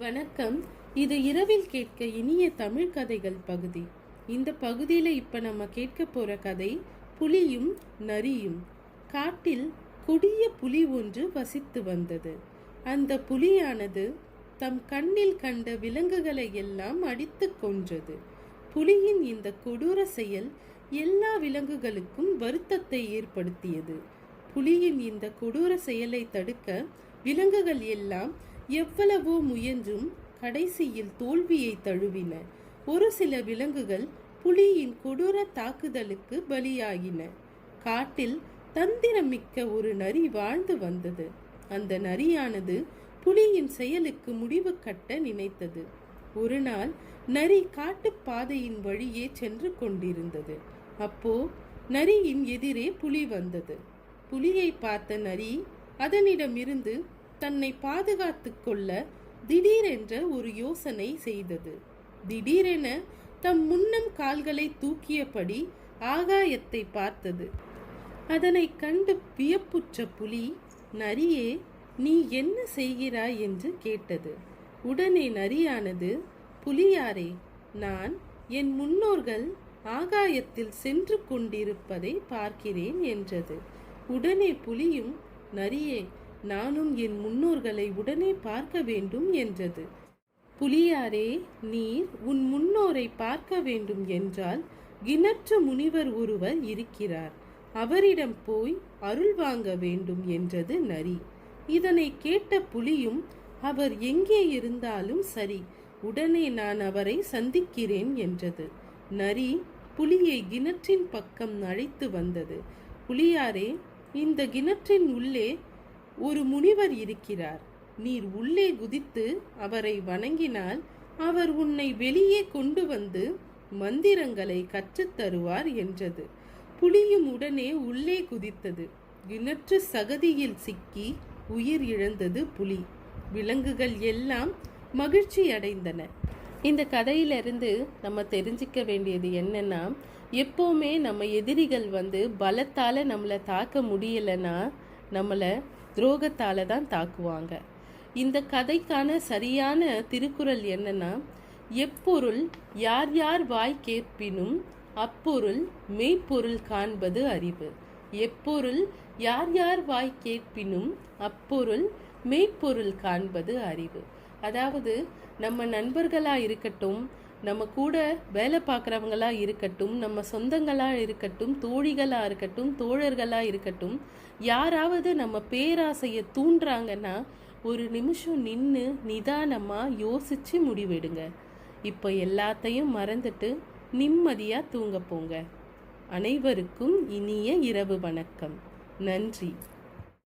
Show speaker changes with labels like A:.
A: வணக்கம். இது இரவில் கேட்க இனிய தமிழ் கதைகள் பகுதி. இந்த பகுதியில் இப்போ நம்ம கேட்க போகிற கதை புலியும் நரியும். காட்டில் கொடிய புலி ஒன்று வசித்து வந்தது. அந்த புலியானது தம் கண்ணில் கண்ட விலங்குகளை எல்லாம் அடித்து கொன்றது. புலியின் இந்த கொடூர செயல் எல்லா விலங்குகளுக்கும் வருத்தத்தை ஏற்படுத்தியது. புலியின் இந்த கொடூர செயலை தடுக்க விலங்குகள் எல்லாம் எவ்வளவோ முயன்றும் கடைசியில் தோல்வியை தழுவின. ஒரு சில விலங்குகள் புலியின் கொடூர தாக்குதலுக்கு பலியாகின. காட்டில் தந்திரமிக்க ஒரு நரி வாழ்ந்து வந்தது. அந்த நரியானது புலியின் செயலுக்கு முடிவு கட்ட நினைத்தது. ஒரு நாள் நரி காட்டுப் பாதையின் வழியே சென்று கொண்டிருந்தது. அப்போ நரியின் எதிரே புலி வந்தது. புலியை பார்த்த நரி அதனிடமிருந்து தன்னை பாதுகாத்து கொள்ள திடீரென்ற ஒரு யோசனை செய்தது. திடீரென தம் முன்னம் கால்களை தூக்கியபடி ஆகாயத்தை பார்த்தது. அதனை கண்டு வியப்புற்ற புலி நரியே நீ என்ன செய்கிறாய்? என்று கேட்டது. உடனே நரியானது புலியாரே நான் என் முன்னோர்கள் ஆகாயத்தில் சென்று கொண்டிருப்பதை பார்க்கிறேன் என்றது. உடனே புலியும் நரியே நானும் என் முன்னோர்களை உடனே பார்க்க வேண்டும் என்றது. புலியாரே நீர் உன் முன்னோரை பார்க்க வேண்டும் என்றால் கிணற்று முனிவர் ஒருவர் இருக்கிறார். அவரிடம் போய் அருள் வாங்க வேண்டும் என்றது நரி. இதனை கேட்ட புலியும் அவர் எங்கே இருந்தாலும் சரி உடனே நான் அவரை சந்திக்கிறேன் என்றது. நரி புலியை கிணற்றின் பக்கம் அழைத்து வந்தது. புலியாரே இந்த கிணற்றின் உள்ளே ஒரு முனிவர் இருக்கிறார். நீர் உள்ளே குதித்து அவரை வணங்கினால் அவர் உன்னை வெளியே கொண்டு வந்து மந்திரங்களை கற்றுத் தருவார் என்றது. புலியும் உடனே உள்ளே குதித்தது. கிணற்று சகதியில் சிக்கி உயிர் இழந்தது புலி. விலங்குகள் எல்லாம் மகிழ்ச்சி அடைந்தன. இந்த கதையிலிருந்து நம்ம தெரிஞ்சுக்க வேண்டியது என்னன்னா எப்போவுமே நம்ம எதிரிகள் வந்து பலத்தால் நம்மளை தாக்க முடியலைன்னா நம்மளை துரோகத்தால் தான் தாக்குவாங்க. இந்த கதைக்கான சரியான திருக்குறள் என்னன்னா எப்பொருள் யார் யார் வாய் கேட்பினும் அப்பொருள் மெய்ப்பொருள் காண்பது அறிவு. எப்பொருள் யார் யார் வாய் கேட்பினும் அப்பொருள் மெய்ப்பொருள் காண்பது அறிவு. அதாவது நம்ம நண்பர்களாக இருக்கட்டும் நம்ம கூட வேலை பார்க்குறவங்களா இருக்கட்டும் நம்ம சொந்தங்களாக இருக்கட்டும் தோழிகளாக இருக்கட்டும் தோழர்களாக இருக்கட்டும் யாராவது நம்ம பேராசையை தூண்டுறாங்கன்னா ஒரு நிமிஷம் நின்று நிதானமாக யோசித்து முடிவெடுங்க. இப்போ எல்லாத்தையும் மறந்துட்டு நிம்மதியாக தூங்க போங்க. அனைவருக்கும் இனிய இரவு வணக்கம். நன்றி.